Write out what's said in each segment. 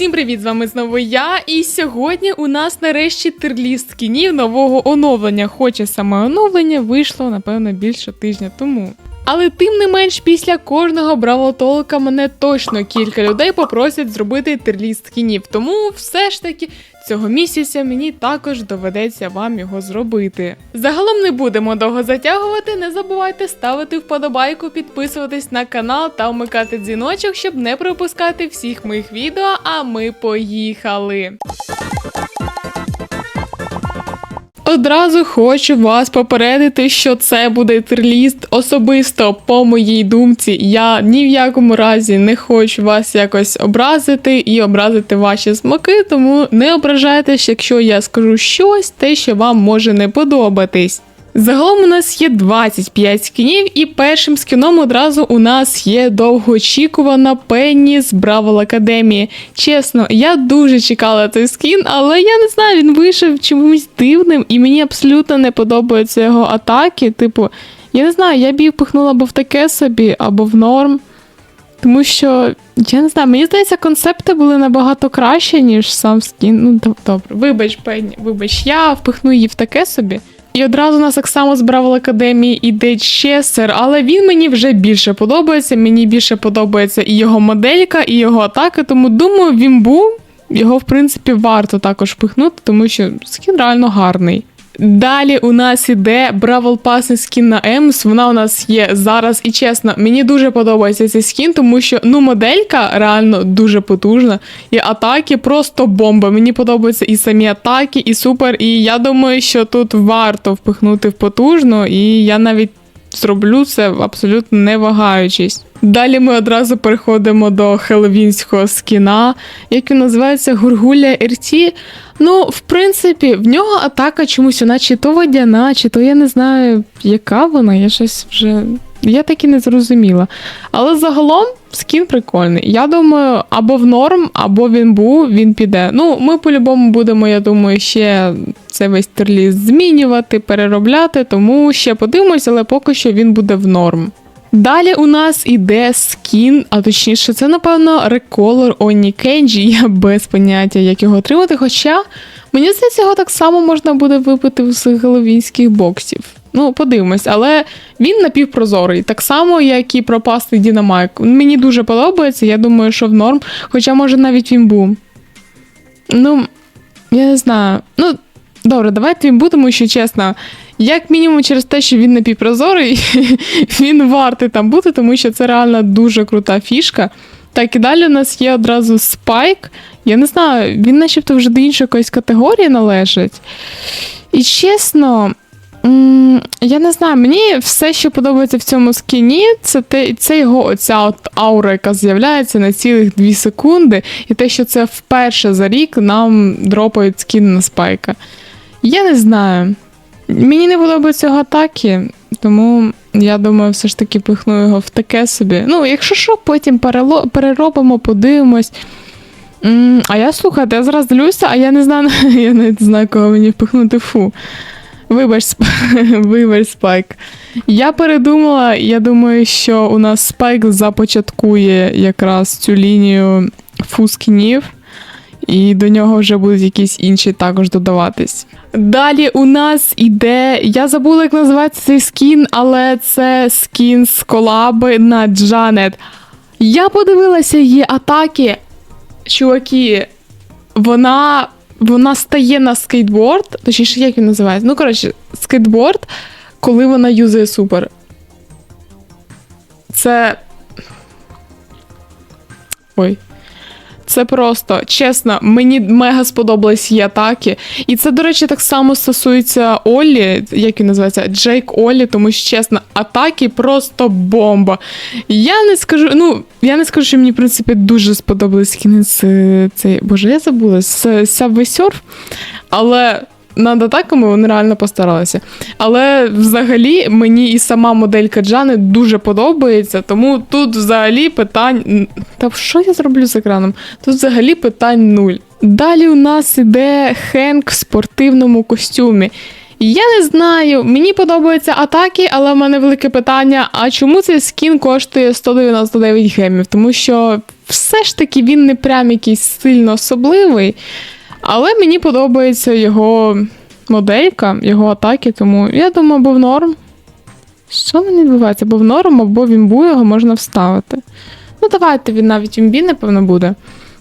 Всім привіт! З вами знову я. І сьогодні у нас нарешті терліст скінів нового оновлення. Хоча саме оновлення вийшло, напевно, більше тижня тому. Але тим не менш, після кожного бравотолка мене точно кілька людей попросять зробити терліст скінів. Тому все ж таки цього місяця мені також доведеться вам його зробити. Загалом не будемо довго затягувати. Не забувайте ставити вподобайку, підписуватись на канал та вмикати дзвіночок, щоб не пропускати всіх моїх відео. А ми поїхали! Одразу хочу вас попередити, що це буде тирліст особисто по моїй думці. Я ні в якому разі не хочу вас якось образити і образити ваші смаки, тому не ображайтесь, якщо я скажу щось, те, що вам може не подобатись. Загалом у нас є 25 скінів, і першим скіном одразу у нас є довгоочікувана Пенні з Бравл Академії. Чесно, я дуже чекала цей скін, але я не знаю, він вийшов чимось дивним, і мені абсолютно не подобаються його атаки. Типу, я не знаю, я б їх пихнула або в таке собі, або в норм. Тому що, я не знаю, мені здається, концепти були набагато краще, ніж сам скін. Ну, добре, вибач, Пенні, вибач, я впихну її в таке собі. І одразу нас так само з в Академії іде Чесер, але він мені вже більше подобається. Мені більше подобається і його моделька, і його атаки. Тому думаю, він був. Його, в принципі, варто також впихнути, тому що скін реально гарний. Далі у нас іде Бравл Пасний скін на Емс. Вона у нас є зараз. І чесно, мені дуже подобається цей скін, тому що ну моделька реально дуже потужна. І атаки просто бомба. Мені подобаються і самі атаки, і супер. І я думаю, що тут варто впихнути в потужну, і я навіть зроблю це абсолютно не вагаючись. Далі ми одразу переходимо до хеловінського скіна, як він називається Гургуля РТ. Ну, в принципі, в нього атака чомусь вона чи то водяна, чи то я не знаю, яка вона, я щось вже. Я так і не зрозуміла. Але загалом скін прикольний. Я думаю, або в норм, або він був, він піде. Ну, ми по-любому будемо, я думаю, ще цей весь терліст змінювати, переробляти, тому ще подивимось, але поки що він буде в норм. Далі у нас іде скін, а точніше, це, напевно, реколор Оні Кенджі. Я без поняття, як його отримати. Хоча мені здається, його так само можна буде випити з головінських боксів. Ну, подивимось, але він напівпрозорий, так само, як і пропасний Дінамайк. Мені дуже подобається, я думаю, що в норм, хоча, може, навіть він був. Ну, я не знаю. Ну, добре, давайте він будемо, що чесно. Як мінімум через те, що він напівпрозорий, він вартий там бути, тому що це реально дуже крута фішка. Так, і далі у нас є одразу спайк. Я не знаю, він начебто вже до іншої якоїсь категорії належить. І чесно, я не знаю, мені все, що подобається в цьому скіні, це, те, це його оця от аура, яка з'являється на цілих 2 секунди, і те, що це вперше за рік нам дропають скін на спайка. Я не знаю. Мені не подобаються його атаки, тому я думаю, все ж таки пихну його в таке собі. Ну, якщо що, потім переробимо, подивимось. М, А я слухайте, я зараз дивлюся, а я не знаю, я навіть знаю, кого мені впихнути. Фу. Вибач, Сп- вибач, Спайк. Я передумала, я думаю, що у нас Спайк започаткує якраз цю лінію фускінів, і до нього вже будуть якісь інші також додаватись. Далі у нас іде. Я забула, як називається цей скін, але це скін з колаби на Джанет. Я подивилася її атаки. Чуваки, вона, вона стає на скейтборд, точніше, як він називається? Ну, коротше, скейтборд, коли вона юзає супер. Це. Ой. Це просто чесно, мені мега сподобались її атаки. І це, до речі, так само стосується Оллі, як він називається, Джейк Оллі, тому що чесно, атаки просто бомба. Я не скажу, ну, я не скажу, що мені, в принципі, дуже сподобались кінець е, цей. Боже, я забула з Surf, але. Над атаками вони реально постаралися. Але взагалі мені і сама моделька Джани дуже подобається, тому тут взагалі питань. Та що я зроблю з екраном? Тут взагалі питань нуль. Далі у нас іде Хенк в спортивному костюмі. Я не знаю, мені подобаються атаки, але в мене велике питання: а чому цей скін коштує 199 гемів? Тому що все ж таки він не прям якийсь сильно особливий. Але мені подобається його моделька, його атаки, тому я думаю, був норм. Що не відбувається? Був норм, або в імбу його можна вставити. Ну, давайте він навіть імбі, напевно, буде.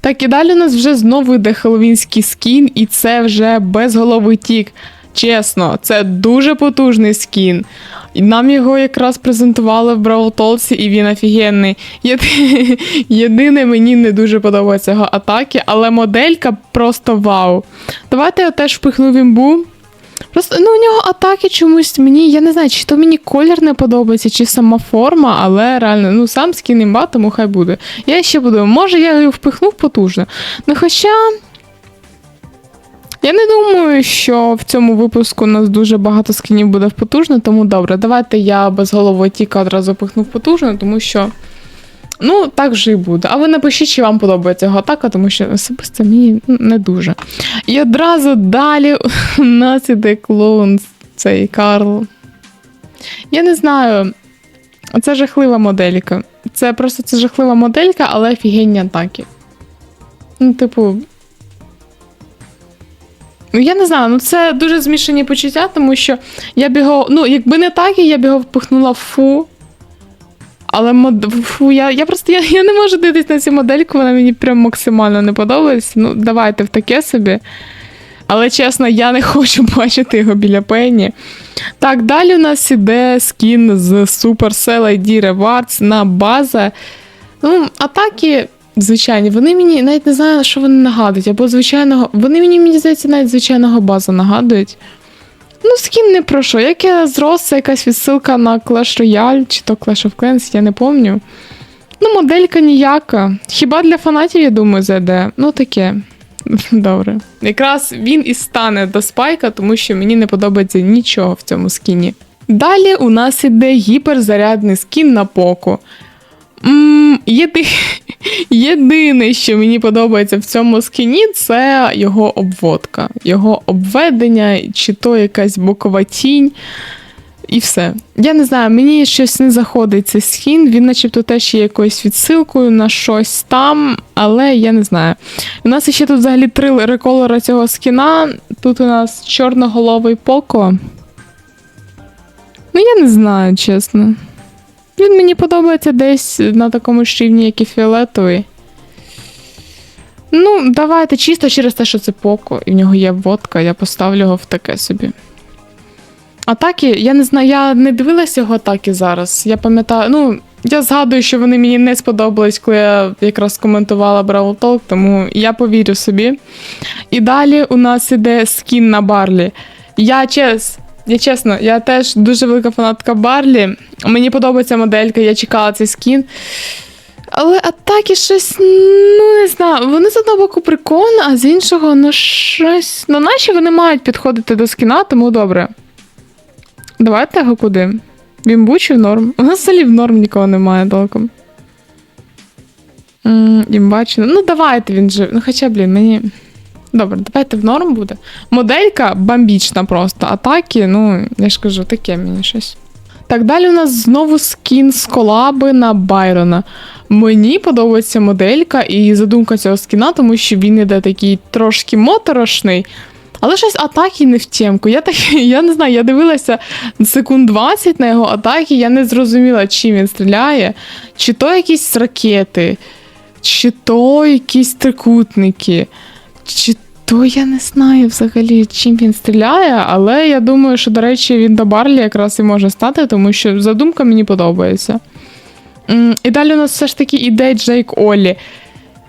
Так, і далі у нас вже знову йде хеллоуінський скін, і це вже безголовий тік. Чесно, це дуже потужний скін. І нам його якраз презентували в Бравл Толсі, і він офігенний. Єдине, мені не дуже подобаються його атаки, але моделька просто вау. Давайте я теж впихну в імбу. Просто ну, у нього атаки чомусь мені, я не знаю, чи то мені колір не подобається, чи сама форма, але реально, ну сам скін імба, тому хай буде. Я ще буду, може я його впихнув потужно. Ну хоча. Я не думаю, що в цьому випуску у нас дуже багато скінів буде в потужно, тому добре, давайте я без голови тіка одразу пихну в потужно, тому що. Ну, так вже і буде. А ви напишіть, чи вам подобається його атака, тому що особисто мені не дуже. І одразу далі у нас іде клоун цей Карл. Я не знаю. Це жахлива моделька. Це просто це жахлива моделька, але офігенні атаки. Ну, типу. Ну, я не знаю, ну це дуже змішані почуття, тому що я б його. Ну, якби не так, я б його впихнула в фу. Але мод... фу, я, я просто я, я не можу дивитися на цю модельку, вона мені прям максимально не подобається. Ну, давайте в таке собі. Але чесно, я не хочу бачити його біля Пенні. Так, далі у нас іде скін з Supercell ID Rewards на база. Ну, атаки, звичайні, вони мені навіть не знаю, що вони нагадують. Або звичайного. Вони мені, мені здається, навіть звичайного база нагадують. Ну, скін не про що. Як я зрос, якась відсилка на Clash Royale, чи то Clash of Clans, я не пам'ятаю. Ну, моделька ніяка. Хіба для фанатів, я думаю, зайде. Ну, таке. Добре. Якраз він і стане до спайка, тому що мені не подобається нічого в цьому скіні. Далі у нас іде гіперзарядний скін на поку. Єдине, що мені подобається в цьому скіні, це його обводка, його обведення, чи то якась бокова тінь. І все. Я не знаю, мені щось не заходить цей скін, він начебто теж є якоюсь відсилкою на щось там, але я не знаю. У нас ще тут взагалі три реколора цього скіна. Тут у нас чорноголовий Поко. Ну, я не знаю, чесно. Він мені подобається десь на такому ж рівні, як і фіолетовий. Ну, давайте чисто через те, що це Поко, і в нього є водка, я поставлю його в таке собі. Атаки, я не знаю, я не дивилася його атаки зараз. Я пам'ятаю, ну, я згадую, що вони мені не сподобались, коли я якраз коментувала Бравл Talk, тому я повірю собі. І далі у нас іде скін на Барлі. Я чес, я чесно, я теж дуже велика фанатка Барлі. Мені подобається моделька, я чекала цей скін. Але атаки щось, ну не знаю, вони з одного боку прикольні, а з іншого, ну щось. Ну, наче вони мають підходити до скіна, тому добре. Давайте його куди? В імбу чи в норм? У нас взагалі в норм нікого немає толком. М, Імба чи- Ну, давайте він же. Ну, хоча, блін, мені. Добре, давайте в норм буде. Моделька бомбічна просто. Атаки, ну, я ж кажу, таке мені щось. Так, далі у нас знову скін з колаби на Байрона. Мені подобається моделька і задумка цього скіна, тому що він іде такий трошки моторошний. Але щось атаки не в тємку. Я так, я не знаю, я дивилася секунд 20 на його атаки, я не зрозуміла, чим він стріляє. Чи то якісь ракети, чи то якісь трикутники, чи то я не знаю взагалі, чим він стріляє, але я думаю, що, до речі, він до Барлі якраз і може стати, тому що задумка мені подобається. І далі у нас все ж таки іде Джейк Оллі.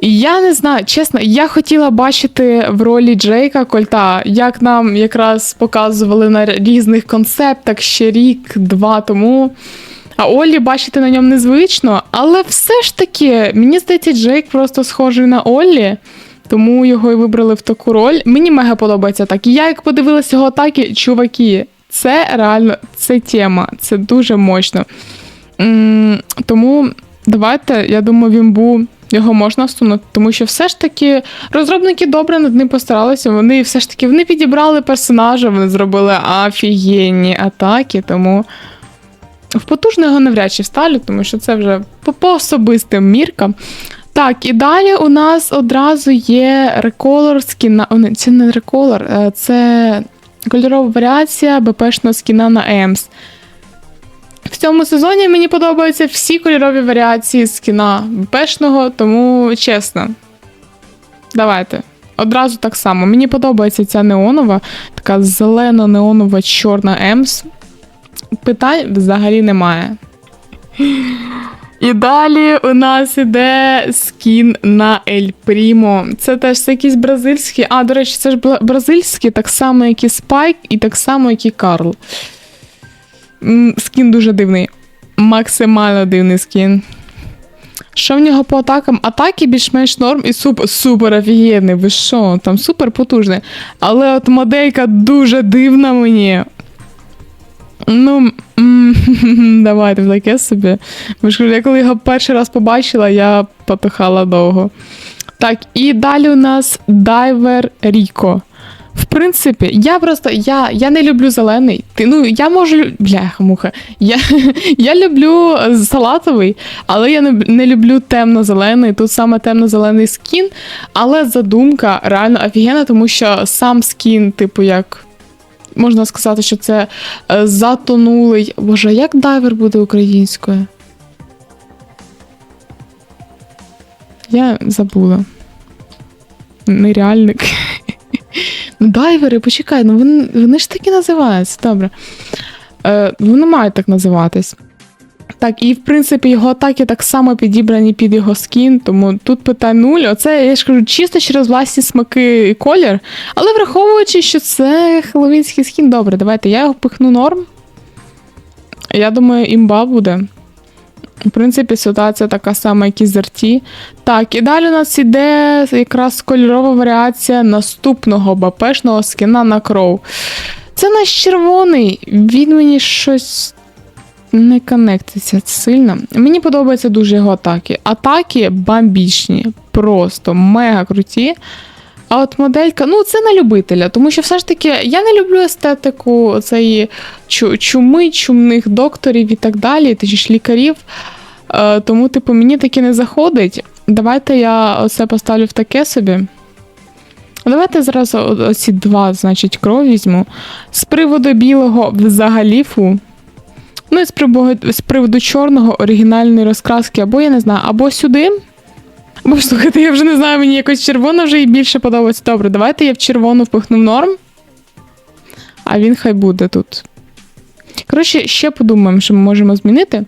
І я не знаю, чесно, я хотіла бачити в ролі Джейка Кольта, як нам якраз показували на різних концептах ще рік-два тому. А Оллі бачити на ньому незвично, але все ж таки, мені здається, Джейк просто схожий на Оллі, тому його і вибрали в таку роль. Мені мега подобається так. І я як подивилася його атаки, чуваки, це реально це тема, це дуже мощно. М, Тому давайте, я думаю, він був Його можна всунути, тому що все ж таки розробники добре над ним постаралися. Вони все ж таки вони підібрали персонажа, вони зробили офігенні атаки, тому в потужного навряд чи вставлю, тому що це вже по особистим міркам. Так, і далі у нас одразу є реколор скіна. Це не реколор, е, це кольорова варіація БПшного скіна на Емс. В цьому сезоні мені подобаються всі кольорові варіації скіна БПшного, тому чесно. Давайте. Одразу так само. Мені подобається ця неонова, така зелено-неонова чорна Емс. Питань взагалі немає. І далі у нас іде скін на Ель Прімо. Це теж це якийсь бразильський. А, до речі, це ж бра- бразильський, так само, як і Спайк, і так само, як і Карл. Скін дуже дивний. Максимально дивний скін. Що в нього по атакам? Атаки більш-менш норм і супер, супер офігенний. Ви що? Там супер потужний. Але от моделька дуже дивна мені. Ну, давайте таке собі. Бо ж я коли його перший раз побачила, я потихала довго. Так, і далі у нас Дайвер Ріко. В принципі, я просто я, я не люблю зелений. Ти, ну, я можу. Бляха, муха. Я, я люблю салатовий, але я не, не люблю темно-зелений. Тут саме темно-зелений скін. Але задумка реально офігенна, тому що сам скін, типу, як. Можна сказати, що це е, затонулий. Боже, як дайвер буде українською? Я забула. Нереальник. Ну, дайвери, почекай, ну вони, вони ж таки називаються, добре. Е, вони мають так називатись. Так, і в принципі його атаки так само підібрані під його скін, тому тут питань нуль. Оце, я ж кажу, чисто через власні смаки і колір. Але враховуючи, що це хеллоуінський скін, добре, давайте я його пихну норм. Я думаю, імба буде. В принципі, ситуація така сама, як і з RT. Так, і далі у нас іде якраз кольорова варіація наступного БПшного скіна на кров. Це наш червоний. Він мені щось не коннектиться сильно. Мені подобаються дуже його атаки. Атаки бомбічні, просто мега круті. А от моделька, ну це на любителя, тому що все ж таки я не люблю естетику цієї чуми, чумних докторів і так далі, точніше лікарів. Е, тому, типу, мені таке не заходить. Давайте я оце поставлю в таке собі. Давайте зараз оці два, значить, кров візьму. З приводу білого взагалі фу. Ну і з приводу, з приводу чорного оригінальної розкраски, або я не знаю, або сюди. Бо слухайте, я вже не знаю, мені якось червона вже і більше подобається. Добре, давайте я в червону впихну норм. А він хай буде тут. Коротше, ще подумаємо, що ми можемо змінити.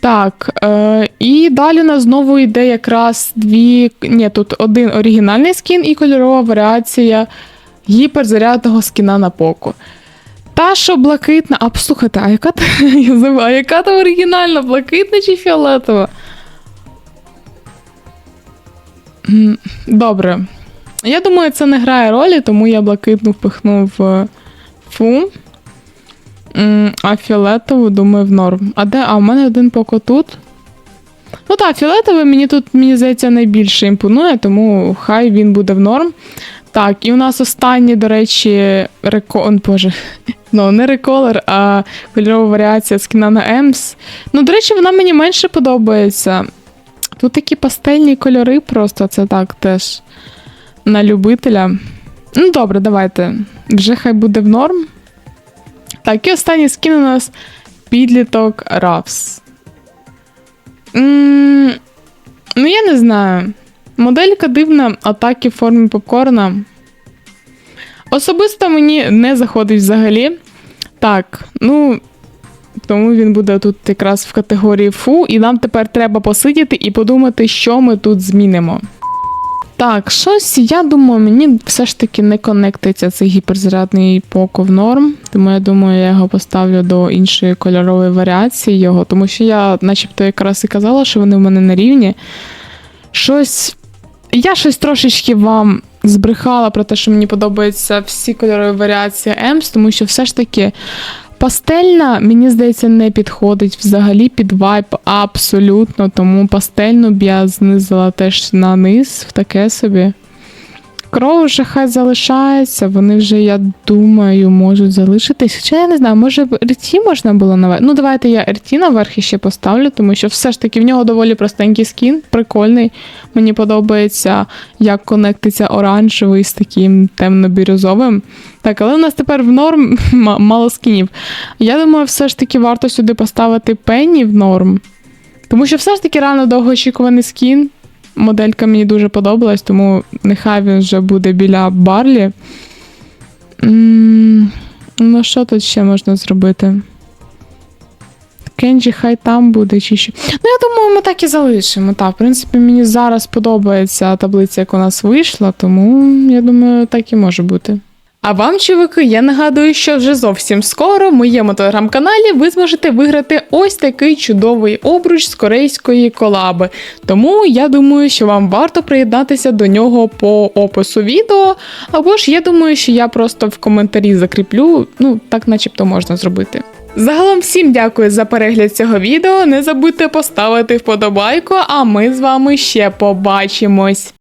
Так, е, і далі у нас знову йде якраз дві. Ні, тут один оригінальний скін і кольорова варіація гіперзарядного скіна на поку. Та, що блакитна. А послухайте, а яка, я а яка там оригінальна, блакитна чи фіолетова? Добре. Я думаю, це не грає ролі, тому я блакитну впихнув в фу. А фіолетову, думаю, в норм. А де? А у мене один поко тут. Ну так, фіолетовий мені тут, мені здається, найбільше імпонує, тому хай він буде в норм. Так, і у нас останній, до речі, реко... Боже, ну, не реколер, а кольорова варіація скіна на Емс. Ну, до речі, вона мені менше подобається. Тут такі пастельні кольори, просто це так теж на любителя. Ну, добре, давайте. Вже хай буде в норм. Так, і останній скін у нас підліток Рафс. м ну, я не знаю. Моделька дивна, атаки в формі попкорна. Особисто мені не заходить взагалі. Так, ну. Тому він буде тут якраз в категорії фу, і нам тепер треба посидіти і подумати, що ми тут змінимо. Так, щось, я думаю, мені все ж таки не конектиться цей гіперзарядний поко в норм, тому я думаю, я його поставлю до іншої кольорової варіації його, тому що я, начебто, якраз і казала, що вони в мене на рівні. Щось. Я щось трошечки вам збрехала про те, що мені подобаються всі кольорові варіації Емс, тому що все ж таки Пастельна, мені здається, не підходить взагалі під вайп абсолютно, тому пастельну б я знизила теж на низ, в таке собі. Кров вже хай залишається, вони вже, я думаю, можуть залишитись. Хоча я не знаю, може б RT можна було наверх. Ну, давайте я RT наверх іще поставлю, тому що все ж таки в нього доволі простенький скін, прикольний. Мені подобається, як конектиться оранжевий з таким темно-бірюзовим. Так, але у нас тепер в норм мало скінів. Я думаю, все ж таки варто сюди поставити Пенні в норм. Тому що все ж таки реально довгоочікуваний скін. Моделька мені дуже подобалась, тому нехай він вже буде біля Барлі. М, Ну, що тут ще можна зробити? Кенджі хай там буде, чи що. Ну, я думаю, ми так і залишимо. Так, в принципі, мені зараз подобається таблиця, як у нас вийшла, тому я думаю, так і може бути. А вам, чуваки, я нагадую, що вже зовсім скоро в моєму телеграм-каналі ви зможете виграти ось такий чудовий обруч з корейської колаби. Тому я думаю, що вам варто приєднатися до нього по опису відео. Або ж я думаю, що я просто в коментарі закріплю, ну так начебто можна зробити. Загалом всім дякую за перегляд цього відео. Не забудьте поставити вподобайку, а ми з вами ще побачимось.